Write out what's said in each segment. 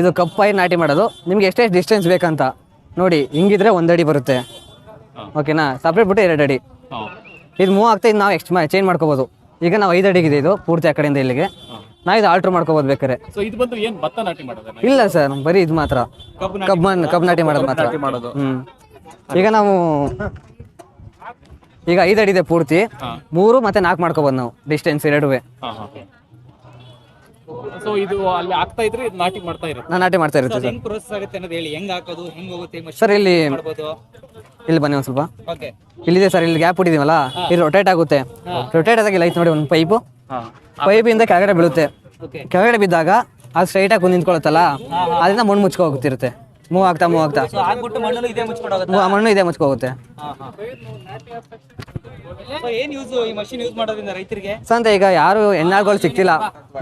ಇದು ಕಪ್ಪಾಯಿ ನಾಟಿ ಮಾಡೋದು. ನಿಮ್ಗೆ ಎಷ್ಟೇ ಡಿಸ್ಟೆನ್ಸ್ ಬೇಕಂತ. ನೋಡಿ ಹಿಂಗಿದ್ರೆ ಒಂದು ಅಡಿ ಬರುತ್ತೆ ಓಕೆನಾ ಸಪ್ರೇಟ್ ಬಿಟ್ಟು ಎರಡು ಅಡಿ. ಇದು ಮೂವ್ ಆಗ್ತಾ ಇದು ನಾವು ಎಕ್ಸ್ಟ್ ಚೇಂಜ್ ಮಾಡ್ಕೋಬೋದು. ಈಗ ನಾವು ಐದು ಅಡಿಗಿದೆ ಇದು ಪೂರ್ತಿ ಆ ಕಡೆಯಿಂದ ಇಲ್ಲಿಗೆ. ನಾವು ಇದು ಆಲ್ಟ್ರ್ ಮಾಡ್ಕೋಬೋದು ಬೇಕಾರೆ ಇಲ್ಲ ಸರ್ ಬರೀ ಇದು ಮಾತ್ರ. ಕಬ್ಬನ್ ಕಬ್ ನಾಟಿ ಮಾಡೋದು ಮಾತ್ರ. ಹ್ಮ್. ಈಗ ನಾವು ಈಗ ಐದು ಅಡಿ ಇದೆ ಪೂರ್ತಿ. ಮೂರು ಮತ್ತೆ ನಾಲ್ಕು ಮಾಡ್ಕೋಬೋದು ನಾವು ಡಿಸ್ಟೆನ್ಸ್ ಎರಡುವೆ. ಸೊ ಇದು ಅಲ್ಲಿ ಆಗ್ತಾ ಇದ್ರೆ ಇದು ನಾಟಿ ಮಾಡ್ತಾ ಇರುತ್ತೆ. ನಾನು ನಾಟಿ ಮಾಡ್ತಾ ಇರುತ್ತೆ ಹೆಂಗ್ ಪ್ರೋಸೆಸ್ ಆಗುತ್ತೆ ಅನ್ನೋದು ಹೇಳಿ. ಹೆಂಗ್ ಹಾಕೋದು ಹೆಂಗ್ ಹೋಗುತ್ತೆ machine ಸರ್ ಇಲ್ಲಿ ಮಾಡ್ಬೋದು? ಇಲ್ಲಿ ಬನ್ನಿ ಒಂದು ಸ್ವಲ್ಪ. ಓಕೆ ಇಲ್ಲಿದೆ ಸರ್ ಇಲ್ಲಿ ಗ್ಯಾಪ್ ಹೊಡಿದೀವಲ್ಲ ಇಲ್ಲಿ ರೊಟೇಟ್ ಆಗುತ್ತೆ. ರೊಟೇಟ್ ಆದಾಗ ಇಲ್ಲ ಐತೆ ನೋಡಿ ಒಂದು ಪೈಪು ಪೈಪಿಂದ ಕೆಳಗಡೆ ಬೀಳುತ್ತೆ. ಓಕೆ ಕೆಳಗಡೆ ಬಿದ್ದಾಗ ಅದು ಸ್ಟ್ರೈಟಾಗಿ ಆಗಿ ನಿಂತ್ಕೊಳುತ್ತಲ್ಲ ಅದರಿಂದ ಮಣ್ಣು ಮುಚ್ಕೊ ಹೋಗುತ್ತಿರುತ್ತೆ. ಮೂವ್ ಆಗ್ತಾ ಮೂವ್ ಆಗ್ತಾ. ಆಗ್ಬಿಟ್ಟು ಮಣ್ಣು ಇದೇ ಮುಚ್ಕೊಂಡು ಹೋಗುತ್ತೆ? ಮಣ್ಣು ಇದೆ ಮುಚ್ಕೊ ಹೋಗುತ್ತೆ. ಏನ್ ಯೂಸ್ ಈ ಮಷಿನ್ ಯೂಸ್ ಮಾಡೋದ್ರಿಂದ ರೈತರಿಗೆ? ಸೊ ಅಂತ ಈಗ ಯಾರು ಹೆಣ್ಣಾಳ್ಗಳು ಸಿಕ್ತಿಲ್ಲ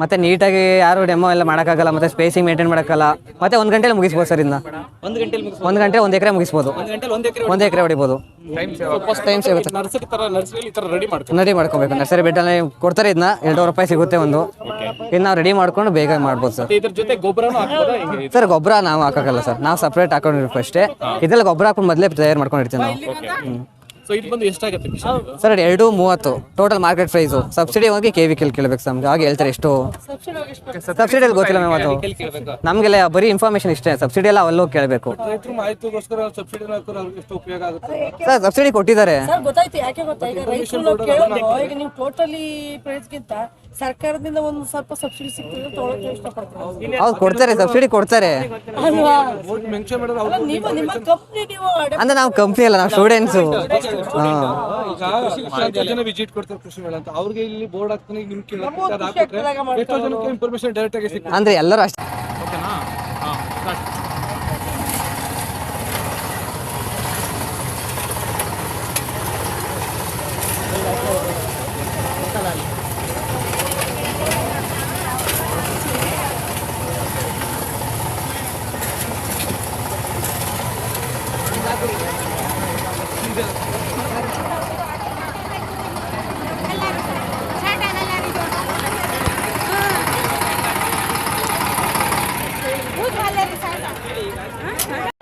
ಮತ್ತೆ ನೀಟಾಗಿ ಯಾರು ಡೆಮೋ ಎಲ್ಲ ಮಾಡೋಕ್ಕಾಗಲ್ಲ ಮತ್ತೆ ಸ್ಪೇಸಿಂಗ್ ಮೇಂಟೈನ್ ಮಾಡಕ್ಕಲ್ಲ ಮತ್ತೆ ಒಂದ್ ಗಂಟೆಲಿ ಮುಗಿಸ್ಬೋದು ಸರ್ ಇದನ್ನ ಒಂದ್ ಗಂಟೆಲಿ ಮುಗಿಸ್ಬೋದು? ಒಂದು ಗಂಟೆ ಒಂದ್ ಎಕರೆ ಮುಗಿಸ್ಬೋದು. ಒಂದ್ ಎಕರೆ ಒಂದು ಎಕರೆ ಹೊಡಿಬೋದು. ಫಸ್ಟ್ ಟೈಮ್ ನರ್ಸರಿ ತರ ನರ್ಸರಿ ತರ ರೆಡಿ ಮಾಡ್ತೀವಿ ರೆಡಿ ಮಾಡ್ಕೋಬೇಕು. ನರ್ಸರಿ ಬೆಡ್ಡಲ್ಲಿ ಕೊಡ್ತಾರೆ ಇದನ್ನ ಎರಡೂವರೆ ರೂಪಾಯಿ ಸಿಗುತ್ತೆ ಒಂದು. ಇನ್ನು ನಾವು ರೆಡಿ ಮಾಡ್ಕೊಂಡು ಬೇಗ ಮಾಡ್ಬೋದು ಸರ್. ಮತ್ತೆ ಇದ್ರ ಜೊತೆ ಗೊಬ್ಬರನು ಹಾಕ್ಬೋದಾ ಸರ್ ಗೊಬ್ಬರ ನಾವು ಹಾಕಲ್ಲ ಸರ್. ನಾವು ಸಪ್ರೇಟ್ ಹಾಕೊಂಡಿರ್ಬೇಕು ಅಷ್ಟೇ. ಇದ್ರಲ್ಲಿ ಗೊಬ್ಬರ ಹಾಕೊಂಡು ಮೊದಲೇ ತಯಾರು ಮಾಡ್ಕೊಂಡಿರ್ತೀವಿ ನಾವು. ಸೊ ಇದು ಬಂದು ಎಷ್ಟಾಗುತ್ತೆ ಮಿಷನ್ ಇದು ಸರ್ ಎರಡು ಮೂವತ್ತು. ಟೋಟಲ್ ಮಾರ್ಕೆಟ್ ಪ್ರೈಸು ಸಬ್ಸಿಡಿ ಹೋಗಿ ಕೆ ವಿ ಕೆಲ್ ಕೇಳಬೇಕು ಸರ್ ನಮ್ಗೆ ಆಗ ಹೇಳ್ತಾರೆ ಎಷ್ಟು. ಸಬ್ಸಿಡಿಯಲ್ಲಿ ಗೊತ್ತಿಲ್ಲ ಮ್ಯಾಮ್ ಅದು. ಕೇಳಿ ಕೇಳ್ಬೇಕು. ನಮಗೆಲ್ಲ ಬರೀ ಇನ್ಫಾರ್ಮೇಷನ್ ಇಷ್ಟೇ. ಸಬ್ಸಿಡಿ ಎಲ್ಲ ಅಲ್ಲೋಗಿ ಕೇಳಬೇಕು. ರೈತರು ಮಾಹಿತಿಗೋಸ್ಕರ ಸಬ್ಸಿಡಿ ಅವ್ರಿಗೆ ಎಷ್ಟು ಉಪಯೋಗ ಆಗುತ್ತೆ. ಸರ್ ಸಬ್ಸಿಡಿ ಕೊಟ್ಟಿದ್ದಾರೆ. ಸರ್ ಗೊತ್ತಾಯ್ತು. ಯಾಕೆ ಗೊತ್ತಾ ಈಗ ರೈತರು ನಾವು ಕೇಳೋದು ಈಗ ನೀವು ಟೋಟಲಿ ಪ್ರೈಸ್ಗಿಂತ ಸರ್ಕಾರದಿಂದ ಒಂದು ಸ್ವಲ್ಪ ಸಬ್ಸಿಡಿ ಸಿಗ್ತದೆ ತಗೊಳಕ್ಕೆ ಇಷ್ಟಪಡ್ತೀನಿ ಹೌದು. ಕೊಡ್ತಾರೆ ಸಬ್ಸಿಡಿ ಕೊಡ್ತಾರೆ. ಅಲ್ವಾ? ಮೆನ್ಷನ್ ಅಲ್ಲ, ನಿಮ್ಮ ನಿಮ್ಮ ಕಂಪ್ನಿ ನೀವು ಅಡೆ- ಅಂದ್ರೆ ನಾವು ಕಂಪ್ನಿ ಅಲ್ಲ ನಾವು ಸ್ಟೂಡೆಂಟ್ಸ್ ಈಗ ಎಷ್ಟೋ ಜನ ವಿಸಿಟ್ ಕೊಡ್ತಾರೆ ಕೃಷಿ ಮೇಳ ಅಂತ ಅವ್ರಿಗೆ ಇಲ್ಲಿ ಬೋರ್ಡ್ ಹಾಕ್ತಾನೆ ನಿಮ್ ಕೇಳಕ್ಕೆ ಅದು ಹಾಕ್ಬಿಟ್ರೆ ಎಷ್ಟೋ ಜನಕ್ಕೆ ಇನ್ಫಾರ್ಮೇಶನ್ ಡೈರೆಕ್ಟ್ ಆಗಿ ಸಿಗ್ತದೆ. ಅಂದ್ರೆ ಎಲ್ಲರೂ ಅಷ್ಟೇ. Good, Valerie, Sarda.